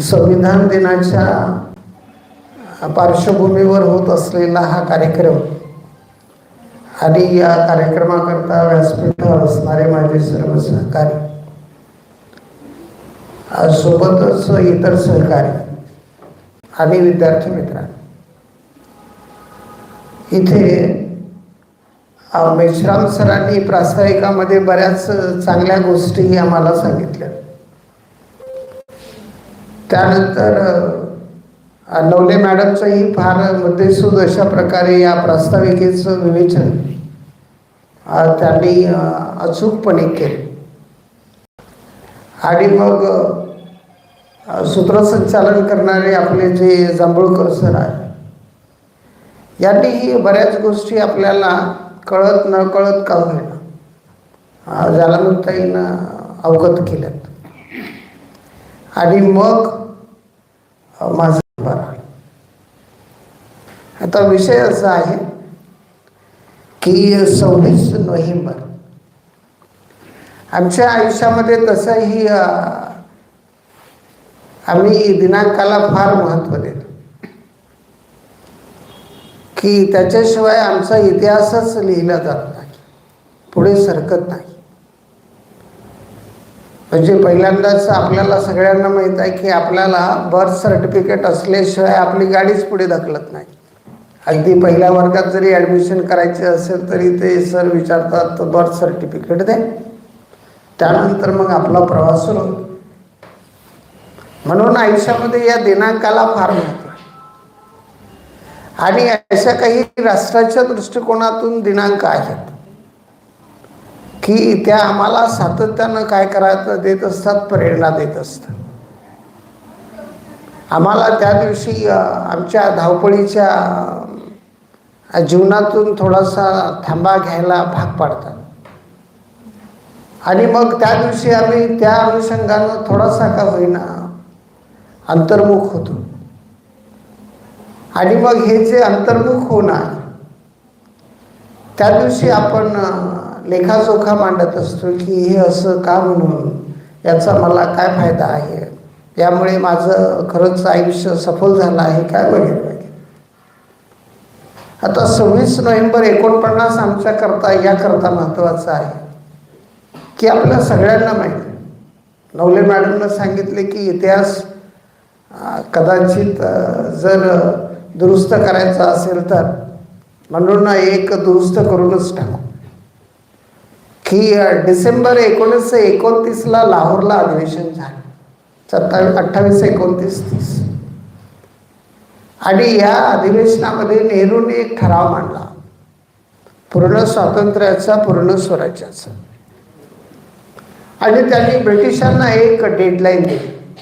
संविधान दिनाच्या पार्श्वभूमीवर होत असलेला हा कार्यक्रम आणि या कार्यक्रमाकरता व्यासपीठावर असणारे माझे सर्व सहकारी आज सोबतच इतर सहकारी आणि विद्यार्थी मित्रांनो इथे मेश्राम सरांनी प्रास्ताविकामध्ये बऱ्याच चांगल्या गोष्टी आम्हाला सांगितल्या. त्यानंतर नवले मॅडमचंही फार मुद्देसूद अशा प्रकारे या प्रास्ताविकेचं विवेचन त्यांनी अचूकपणे केले. आणि मग सूत्रसंचालन करणारे आपले जे जांभूळकर सर आहे यांनीही बऱ्याच गोष्टी आपल्याला कळत न कळत का होईना ज्याला म्हणता येईल अवगत केल्यात. आणि मग माझा नंबर आता विषय असा आहे की सव्वीस नोव्हेंबर. आमच्या आयुष्यामध्ये तसंही आम्ही दिनांकाला फार महत्त्व देतो. की त्याच्याशिवाय आमचा इतिहासच लिहिला जात नाही. पुढे सरकत नाही. म्हणजे पहिल्यांदाच आपल्याला सगळ्यांना माहीत आहे की आपल्याला बर्थ सर्टिफिकेट असल्याशिवाय आपली गाडीच पुढे ढकलत नाही. अगदी पहिल्या वर्गात जरी ॲडमिशन करायचे असेल तरी ते सर विचारतात बर्थ सर्टिफिकेट दे. त्यानंतर मग आपला प्रवास सुरू होतो. म्हणून आयुष्यामध्ये या दिनांकाला फार महत्त्व आणि अशा काही राष्ट्राच्या दृष्टिकोनातून दिनांक आहेत. की त्या आम्हाला सातत्यानं काय करायचं देत असतात प्रेरणा देत असतात आम्हाला त्या दिवशी आमच्या धावपळीच्या जीवनातून थोडासा थांबा घ्यायला भाग पाडतात. आणि मग त्या दिवशी आम्ही त्या अनुषंगानं थोडासा का होईना अंतर्मुख होतो. आणि मग हे जे अंतर्मुख होणार त्या दिवशी आपण लेखाजोखा मांडत असतो की हे असं का म्हणून? याचा मला काय फायदा आहे? यामुळे माझं खरंच आयुष्य सफल झालं आहे काय वगैरे वगैरे आता सव्वीस नोव्हेंबर एकोणपन्नास आमच्या करता याकरता महत्त्वाचं आहे. की आपल्या सगळ्यांना माहिती. नवले मॅडमनं सांगितले की इतिहास कदाचित जर दुरुस्त करायचा असेल तर म्हणून एक दुरुस्त करूनच टाकू. की डिसेंबर एकोणीसशे एकोणतीसला लाहोरला अधिवेशन झालं. सत्तावीस अठ्ठावीस एकोणतीस तीस. आणि या अधिवेशनामध्ये नेहरूने एक ठराव मांडला. पूर्ण स्वातंत्र्याचा पूर्ण स्वराज्याचा. आणि त्यांनी ब्रिटिशांना एक डेडलाईन दिली.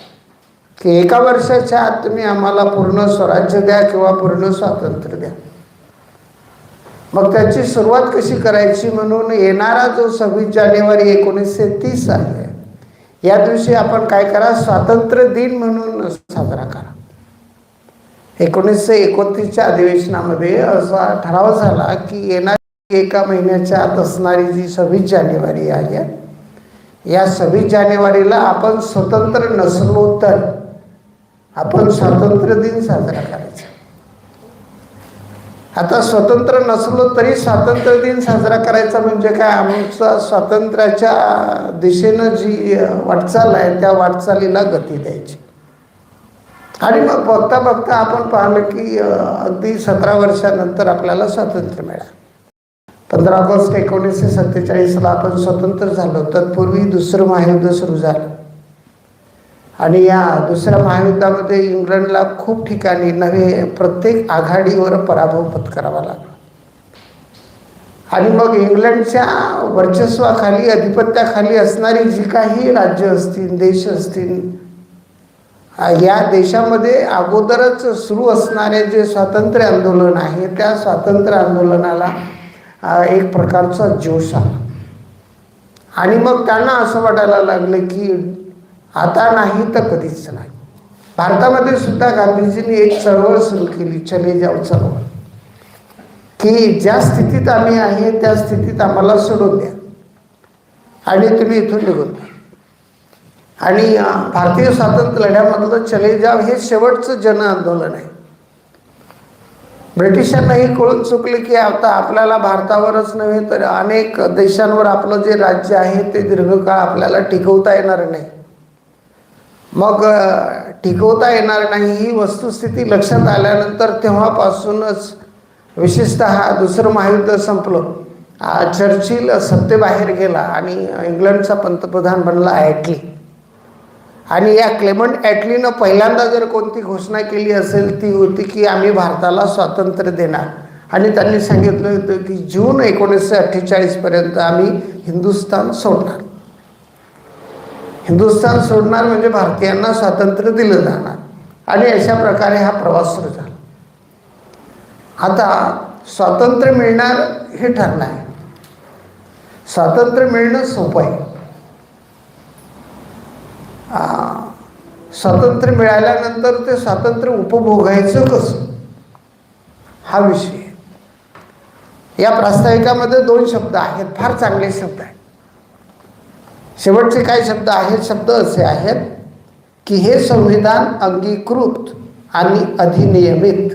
की एका वर्षाच्या आत तुम्ही आम्हाला पूर्ण स्वराज्य द्या किंवा पूर्ण स्वातंत्र्य द्या. मग त्याची सुरुवात कशी करायची म्हणून येणारा जो सव्वीस जानेवारी एकोणीसशे तीस आहे या दिवशी आपण काय करा स्वातंत्र्य दिन म्हणून साजरा करा. एकोणीसशे एकोणतीसच्या अधिवेशनामध्ये असा ठराव झाला की येणारी एका महिन्याच्या आत असणारी जी सव्वीस जानेवारी आहे या सव्वीस जानेवारीला आपण स्वतंत्र नसलो तर आपण स्वातंत्र्य दिन साजरा करायचा. आता स्वतंत्र नसलो तरी स्वातंत्र्य दिन साजरा करायचा म्हणजे काय? आमचा स्वातंत्र्याच्या दिशेनं जी वाटचाल आहे त्या वाटचालीला गती द्यायची. आणि मग बघता बघता आपण पाहिलं की अगदी सतरा वर्षानंतर आपल्याला स्वातंत्र्य मिळालं. पंधरा ऑगस्ट एकोणीसशे सत्तेचाळीसला आपण स्वतंत्र झालो. तत्पूर्वी दुसरं महायुद्ध सुरू झालं. आणि या दुसऱ्या महायुद्धामध्ये इंग्लंडला खूप ठिकाणी नवे प्रत्येक आघाडीवर पराभव पत्करावा लागला. आणि मग इंग्लंडच्या वर्चस्वाखाली अधिपत्याखाली असणारी जी काही राज्य असतील देश असतील या देशामध्ये अगोदरच सुरू असणारे जे स्वातंत्र्य आंदोलन आहे त्या स्वातंत्र्य आंदोलनाला एक प्रकारचा जोश आला. आणि मग त्यांना असं वाटायला लागलं की आता नाही तर कधीच नाही. भारतामध्ये सुद्धा गांधीजींनी एक चळवळ सुरू केली चले जाव चळवळ की ज्या स्थितीत आम्ही आहे त्या स्थितीत आम्हाला सोडून द्या. आणि तुम्ही इथून निघून द्या आणि भारतीय स्वातंत्र्य लढ्यामधलं चले जाव हे शेवटचं जन आंदोलन आहे ब्रिटिशांनाही कळून चुकले की आता आपल्याला भारतावरच नव्हे तर अनेक देशांवर आपलं जे राज्य आहे ते दीर्घकाळ आपल्याला टिकवता येणार नाही. मग टिकवता येणार नाही ही वस्तुस्थिती लक्षात आल्यानंतर तेव्हापासूनच विशेषतः दुसरं महायुद्ध संपलं. आ, चर्चिल सत्तेबाहेर गेला आणि इंग्लंडचा पंतप्रधान बनला ॲटली. आणि या क्लेमंट ॲटलीनं पहिल्यांदा जर कोणती घोषणा केली असेल ती होती की आम्ही भारताला स्वातंत्र्य देणार. आणि त्यांनी सांगितलं होतं की जून एकोणीसशे अठ्ठेचाळीसपर्यंत आम्ही हिंदुस्थान सोडणार. हिंदुस्थान सोडणार म्हणजे भारतीयांना स्वातंत्र्य दिलं जाणार. आणि अशा प्रकारे हा प्रवास सुरू झाला. आता स्वातंत्र्य मिळणार हे ठरलं आहे. स्वातंत्र्य मिळणं सोपं आहे. स्वातंत्र्य मिळाल्यानंतर ते स्वातंत्र्य उपभोगायचं कसं? हा विषय या प्रास्ताविकामध्ये दोन शब्द आहेत फार चांगले शब्द आहेत. शेवटचे काय शब्द आहेत? शब्द असे आहेत की हे संविधान अंगीकृत आणि अधिनियमित.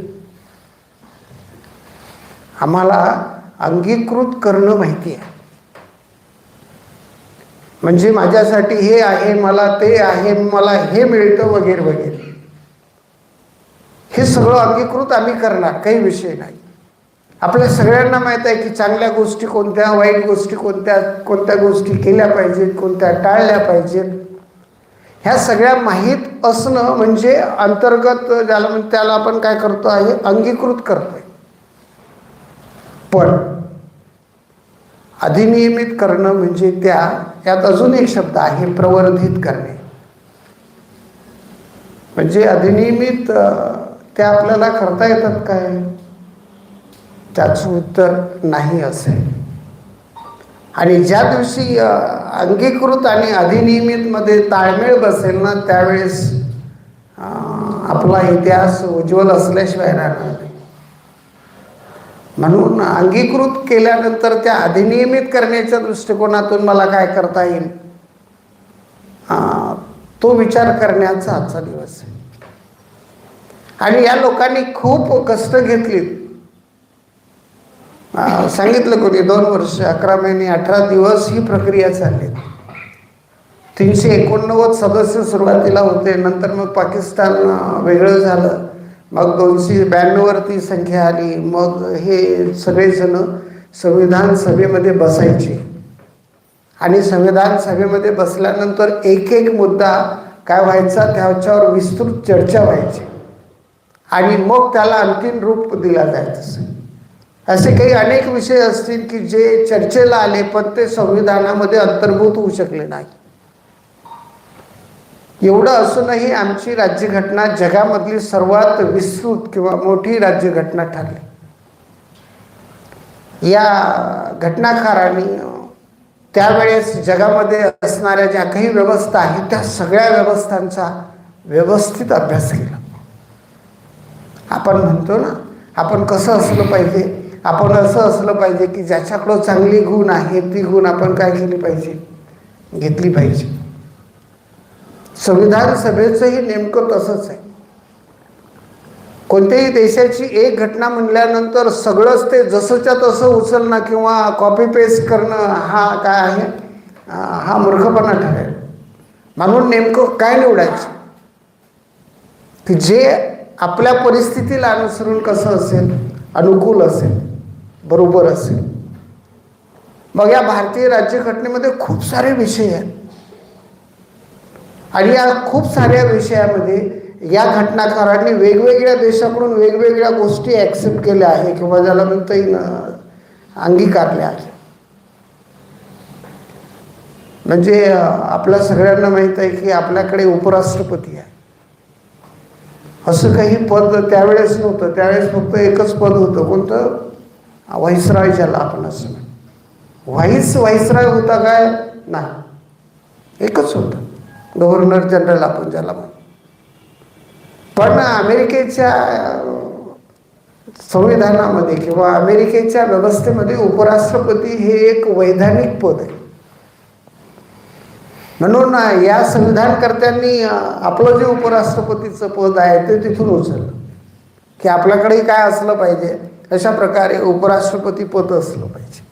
आम्हाला अंगीकृत करणं माहिती आहे. म्हणजे माझ्यासाठी हे आहे मला ते आहे मला हे मिळतं वगैरे वगैरे. हे सगळं अंगीकृत आम्ही करणार काही विषय नाही. आपल्या सगळ्यांना माहीत आहे की चांगल्या गोष्टी कोणत्या वाईट गोष्टी कोणत्या कोणत्या गोष्टी केल्या पाहिजेत कोणत्या टाळल्या पाहिजेत. ह्या सगळ्या माहीत असणं म्हणजे अंतर्गत ज्याला म्हणजे त्याला आपण काय करतो आहे? अंगीकृत करतोय. पण अधिनियमित करणं म्हणजे त्या यात अजून एक शब्द आहे प्रवर्धित करणे. म्हणजे अधिनियमित त्या आपल्याला करता येतात काय? त्याचं उत्तर नाही असेल आणि ज्या दिवशी अंगीकृत आणि अधिनियमितमध्ये ताळमेळ बसेल ना त्यावेळेस आपला इतिहास उज्ज्वल असल्याशिवाय राहणार नाही. म्हणून अंगीकृत केल्यानंतर त्या अधिनियमित करण्याच्या दृष्टिकोनातून मला काय करता येईल? तो विचार करण्याचा आजचा दिवस आहे. आणि या लोकांनी खूप कष्ट घेतलीत. सांगितलं कोणी दोन वर्ष अकरा महिने अठरा दिवस ही प्रक्रिया चालली. तीनशे एकोणनव्वद सदस्य सुरुवातीला होते नंतर मग पाकिस्तान वेगळं झालं. मग दोनशे ब्याण्णववरती संख्या आली. मग हे सगळेजण संविधान सभेमध्ये बसायचे. आणि संविधान सभेमध्ये बसल्यानंतर एक एक मुद्दा काय व्हायचा त्याच्यावर विस्तृत चर्चा व्हायची. आणि मग त्याला अंतिम रूप दिला जायचं. असे काही अनेक विषय असतील की जे चर्चेला आले पण ते संविधानामध्ये अंतर्भूत होऊ शकले नाही. एवढं असूनही आमची राज्यघटना जगामधली सर्वात विस्तृत किंवा मोठी राज्यघटना ठरली. या घटनाकारांनी त्यावेळेस जगामध्ये असणाऱ्या ज्या काही व्यवस्था आहेत त्या सगळ्या व्यवस्थांचा व्यवस्थित अभ्यास केला. आपण म्हणतो ना आपण कसं असलं पाहिजे? आपण असं असलं पाहिजे की ज्याच्याकडं चांगली गुण आहे ती गुण आपण काय केली पाहिजे? घेतली पाहिजे. संविधान सभेचंही नेमकं तसंच आहे. कोणत्याही देशाची एक घटना म्हणल्यानंतर सगळंच ते जसंच्या तसं उचलणं किंवा कॉपी पेस्ट करणं हा काय आहे? हा मूर्खपणा ठरेल. म्हणून नेमकं काय निवडायचं? की जे आपल्या परिस्थितीला अनुसरून कसं असेल? अनुकूल असेल. बरोबर असेल. मग या भारतीय राज्यघटनेमध्ये खूप सारे विषय आहेत. आणि या खूप साऱ्या विषयामध्ये या घटनाकारांनी वेगवेगळ्या देशाकडून वेगवेगळ्या गोष्टी ॲक्सेप्ट केल्या आहे किंवा ज्याला म्हणता येईल अंगीकारल्या आहेत. म्हणजे आपल्या सगळ्यांना माहीत आहे की आपल्याकडे उपराष्ट्रपती आहे असं काही पद त्यावेळेस नव्हतं. त्यावेळेस फक्त एकच पद होतं. कोणतं? व्हाईसराय ज्याला आपण असं व्हाईस व्हाईसराय होता काय? नाही. एकच होतं. गव्हर्नर जनरल आपण ज्याला म्हणतो. पण अमेरिकेच्या संविधानामध्ये किंवा अमेरिकेच्या व्यवस्थेमध्ये उपराष्ट्रपती हे एक वैधानिक पद आहे. म्हणून या संविधानकर्त्यांनी आपलं जे उपराष्ट्रपतीचं पद आहे ते तिथून उचललं. की आपल्याकडे काय असलं पाहिजे? अशा प्रकारे उपराष्ट्रपती पद असलं पाहिजे.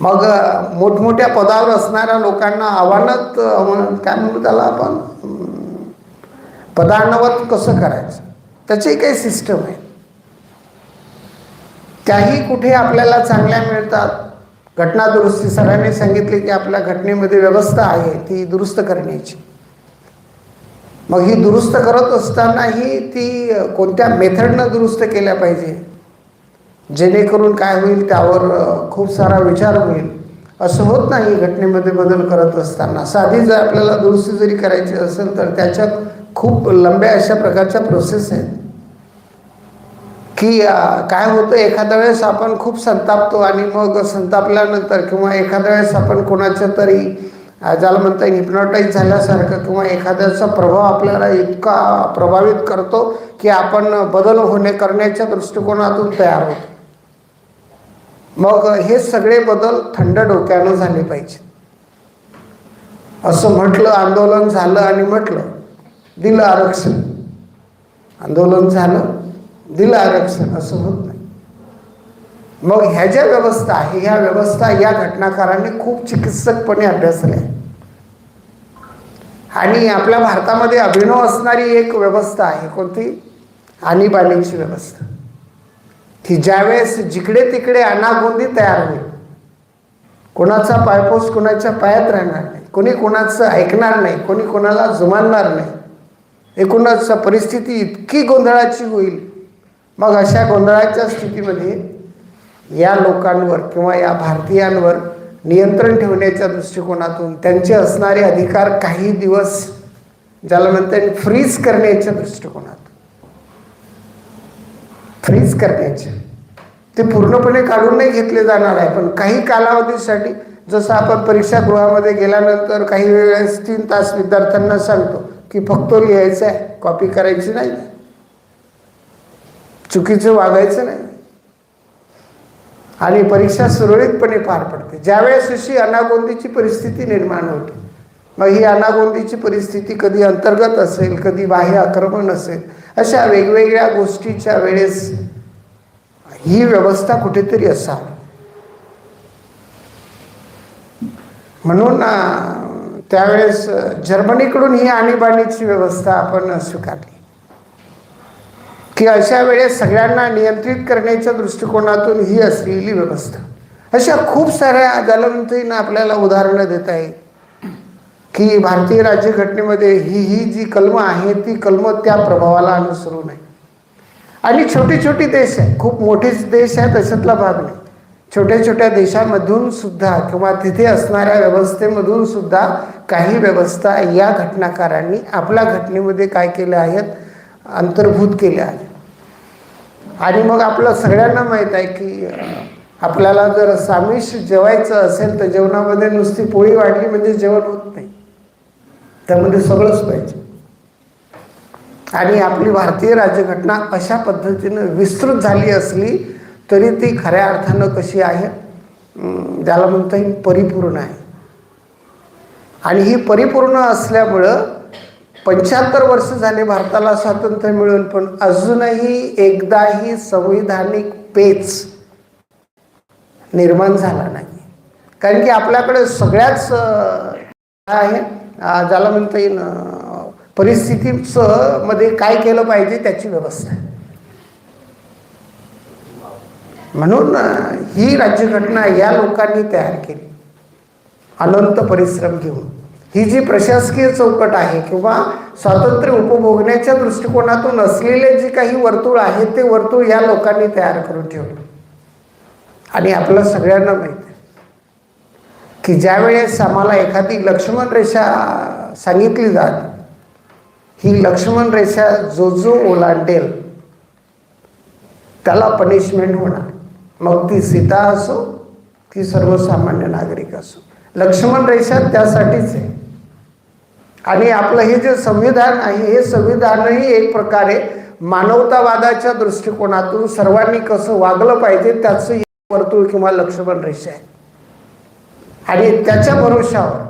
मग मोठमोठ्या पदावर असणाऱ्या लोकांना आव्हानात काय म्हणू त्याला आपण? अम, पदान्नवत कसं करायचं? त्याची काही सिस्टम आहे. त्याही कुठे आपल्याला चांगल्या मिळतात. घटना दुरुस्ती सरांनी सांगितले की आपल्या घटनेमध्ये व्यवस्था आहे ती दुरुस्त करण्याची. मग ही दुरुस्त करत असतानाही ती कोणत्या मेथडनं दुरुस्त केल्या पाहिजे? जेणेकरून काय होईल त्यावर खूप सारा विचार होईल. असं होत नाही घटनेमध्ये बदल करत असताना. साधी जर आपल्याला दुरुस्ती जरी करायची असेल तर त्याच्यात खूप लंब्या अशा प्रकारच्या प्रोसेस आहेत. की काय होतं एखाद्या वेळेस आपण खूप संतापतो आणि मग संतापल्यानंतर किंवा एखाद्या वेळेस आपण कोणाच्या तरी ज्याला म्हणता येईल हिप्नॉटाईज झाल्यासारखं किंवा एखाद्याचा प्रभाव आपल्याला इतका प्रभावित करतो की आपण बदल होणे करण्याच्या दृष्टिकोनातून तयार होतो. मग हे सगळे बदल थंड डोक्यानं झाले पाहिजे. असं म्हटलं आंदोलन झालं आणि म्हटलं दिलं आरक्षण. आंदोलन झालं दिलं आरक्षण असं होत नाही. मग ह्या ज्या व्यवस्था आहे ह्या व्यवस्था या घटनाकारांनी खूप चिकित्सकपणे अभ्यासल्या. आणि आपल्या भारतामध्ये अभिनव असणारी एक व्यवस्था आहे. कोणती? आणीबाणीची व्यवस्था. की ज्यावेळेस जिकडे तिकडे अनागोंदी तयार होईल कोणाचा पायपोस कोणाच्या पायात राहणार नाही कोणी कोणाचं ऐकणार नाही कोणी कोणाला जुमानणार नाही एकूणच परिस्थिती इतकी गोंधळाची होईल. मग अशा गोंधळाच्या स्थितीमध्ये या लोकांवर किंवा या भारतीयांवर नियंत्रण ठेवण्याच्या दृष्टिकोनातून त्यांचे असणारे अधिकार काही दिवस ज्याला म्हणता येईल फ्रीज करण्याच्या दृष्टिकोनातून फ्रीज करण्याचे ते पूर्णपणे काढून नाही घेतले जाणार आहे पण काही कालावधीसाठी जसं आपण परीक्षागृहामध्ये गेल्यानंतर काही वेळेस तीन तास विद्यार्थ्यांना सांगतो की फक्त लिहायचं आहे कॉपी करायची नाही. चुकीचं वागायचं नाही. आणि परीक्षा सुरळीतपणे पार पडते. ज्यावेळेस अशी अनागोंदीची परिस्थिती निर्माण होते मग ही अनागोंदीची परिस्थिती कधी अंतर्गत असेल कधी बाह्य आक्रमण असेल अशा वेगवेगळ्या गोष्टीच्या वेळेस ही व्यवस्था कुठेतरी असावी. म्हणून त्यावेळेस जर्मनीकडून ही आणीबाणीची व्यवस्था आपण स्वीकारली. की अशा वेळेस सगळ्यांना नियंत्रित करण्याच्या दृष्टिकोनातून ही असलेली व्यवस्था. अशा खूप साऱ्या जलमंत्रीनं आपल्याला उदाहरणं देता येईल. की भारतीय राज्यघटनेमध्ये ही ही जी कलमं आहे ती कलमं त्या प्रभावाला अनुसरू नये. आणि छोटी छोटी देश आहे खूप मोठेच देश आहे तशातला भाग नाही. छोट्या छोट्या देशामधून सुद्धा किंवा तिथे असणाऱ्या व्यवस्थेमधून सुद्धा काही व्यवस्था या घटनाकारांनी आपल्या घटनेमध्ये काय केल्या आहेत अंतर्भूत केल्या आहेत. आणि मग आपलं सगळ्यांना माहीत आहे की आपल्याला जर सामिष जेवायचं असेल तर जेवणामध्ये नुसती पोळी वाढली म्हणजे जेवण होत नाही. त्यामध्ये सगळंच पाहिजे. आणि आपली भारतीय राज्यघटना अशा पद्धतीनं विस्तृत झाली असली तरी ती खऱ्या अर्थानं कशी आहे? ज्याला म्हणता येईल परिपूर्ण आहे. आणि ही परिपूर्ण असल्यामुळं पंच्याहत्तर वर्ष झाले भारताला स्वातंत्र्य मिळून पण अजूनही एकदाही संविधानिक पेच निर्माण झाला नाही. कारण की आपल्याकडे सगळ्याच आहे. ज्याला म्हणता येईल परिस्थितीचं मध्ये काय केलं पाहिजे त्याची व्यवस्था आहे. म्हणून ही राज्यघटना या लोकांनी तयार केली. अनंत परिश्रम घेऊन. ही जी प्रशासकीय चौकट आहे किंवा स्वातंत्र्य उपभोगण्याच्या दृष्टिकोनातून असलेले जे काही वर्तुळ आहे ते वर्तुळ या लोकांनी तयार करून ठेवलं. आणि आपलं सगळ्यांना माहीत आहे की ज्यावेळेस आम्हाला एखादी लक्ष्मण रेषा सांगितली जात ही लक्ष्मण रेषा जो जो ओलांडेल त्याला पनिशमेंट होणार. मग ती सीता असो ती सर्वसामान्य नागरिक असो. लक्ष्मण रेषा त्यासाठीच आहे. आणि आपलं हे जे संविधान आहे हे संविधानही एक प्रकारे मानवतावादाच्या दृष्टिकोनातून सर्वांनी कसं वागलं पाहिजे त्याचं एक वर्तुळ किंवा लक्ष्मण रेषा आहे. आणि त्याच्या भरोशावर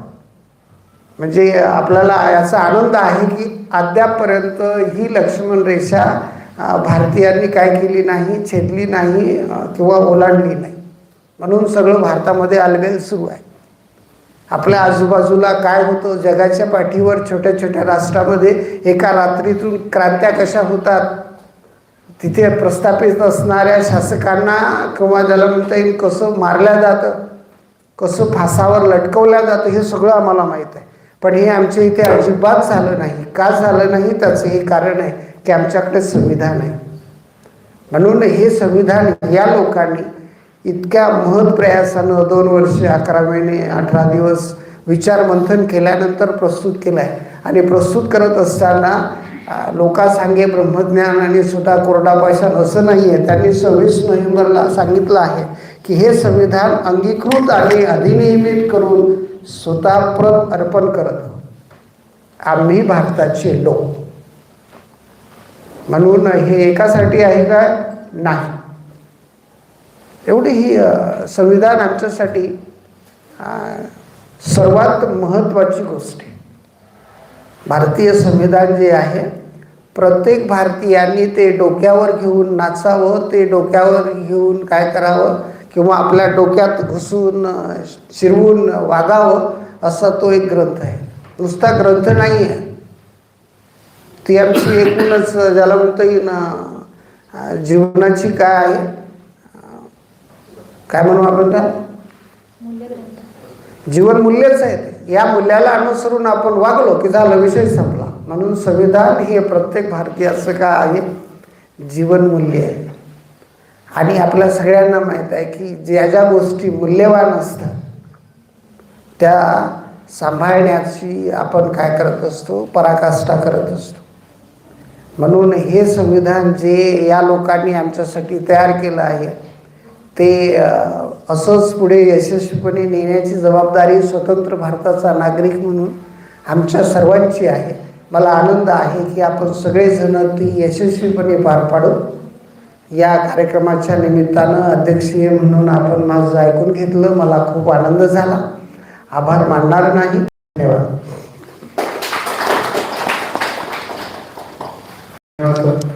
म्हणजे आपल्याला याचा आनंद आहे की अद्यापपर्यंत ही लक्ष्मण रेषा भारतीयांनी काय केली नाही छेदली नाही किंवा ओलांडली नाही. म्हणून सगळं भारतामध्ये अलबेल सुरू आहे. आपल्या आजूबाजूला काय होतं? जगाच्या पाठीवर छोट्या छोट्या राष्ट्रामध्ये एका रात्रीतून क्रांत्या कशा होतात? तिथे प्रस्थापित असणाऱ्या शासकांना किंवा ज्याला म्हणता येईल कसं मारल्या जातं? कसं फासावर लटकवल्या जातं? हे सगळं आम्हाला माहीत आहे. पण हे आमच्या इथे अजिबात झालं नाही. का झालं नाही? त्याचं हे कारण आहे की आमच्याकडे संविधान आहे. म्हणून हे संविधान या लोकांनी इतक्या महत् प्रयासानं दोन वर्ष अकरा महिने अठरा दिवस विचार मंथन केल्यानंतर प्रस्तुत केला आहे आणि प्रस्तुत करत असताना लोका सांगे ब्रह्मज्ञान आणि सुद्धा कोरडा पैसा असं नाही आहे त्यांनी सव्वीस नोव्हेंबरला सांगितलं आहे की हे संविधान अंगीकृत आणि अधिनियमित करून स्वतः प्रत अर्पण करत आम्ही भारताचे लोक. म्हणून हे एकासाठी आहे का? नाही. एवढी ही संविधान आमच्यासाठी सर्वात महत्त्वाची गोष्ट आहे. भारतीय संविधान जे आहे प्रत्येक भारतीयांनी ते डोक्यावर घेऊन नाचावं ते डोक्यावर घेऊन काय करावं किंवा आपल्या डोक्यात घुसून शिरवून वागावं असा तो एक ग्रंथ आहे. नुसता ग्रंथ नाही आहे. ती आमची एकूणच ज्याला म्हणता येईल जीवनाची काय आहे काय म्हणू आपण त्याला जीवन मूल्यच आहे. या मूल्याला अनुसरून आपण वागलो की झालं विषय संपला. म्हणून संविधान हे प्रत्येक भारतीयाचं काय आहे? जीवन मूल्य आहे. आणि आपल्या सगळ्यांना माहीत आहे की ज्या ज्या गोष्टी मूल्यवान असतात त्या सांभाळण्याची आपण काय करत असतो? पराकाष्ठा करत असतो. म्हणून हे संविधान जे या लोकांनी आमच्यासाठी तयार केलं आहे ते असंच पुढे यशस्वीपणे नेण्याची जबाबदारी स्वतंत्र भारताचा नागरिक म्हणून आमच्या सर्वांची आहे. मला आनंद आहे की आपण सगळेजण ती यशस्वीपणे पार पाडू या कार्यक्रमाच्या निमित्तानं अध्यक्षीय म्हणून आपण माझं ऐकून घेतलं. मला खूप आनंद झाला. आभार मानणार नाही. धन्यवाद. धन्यवाद.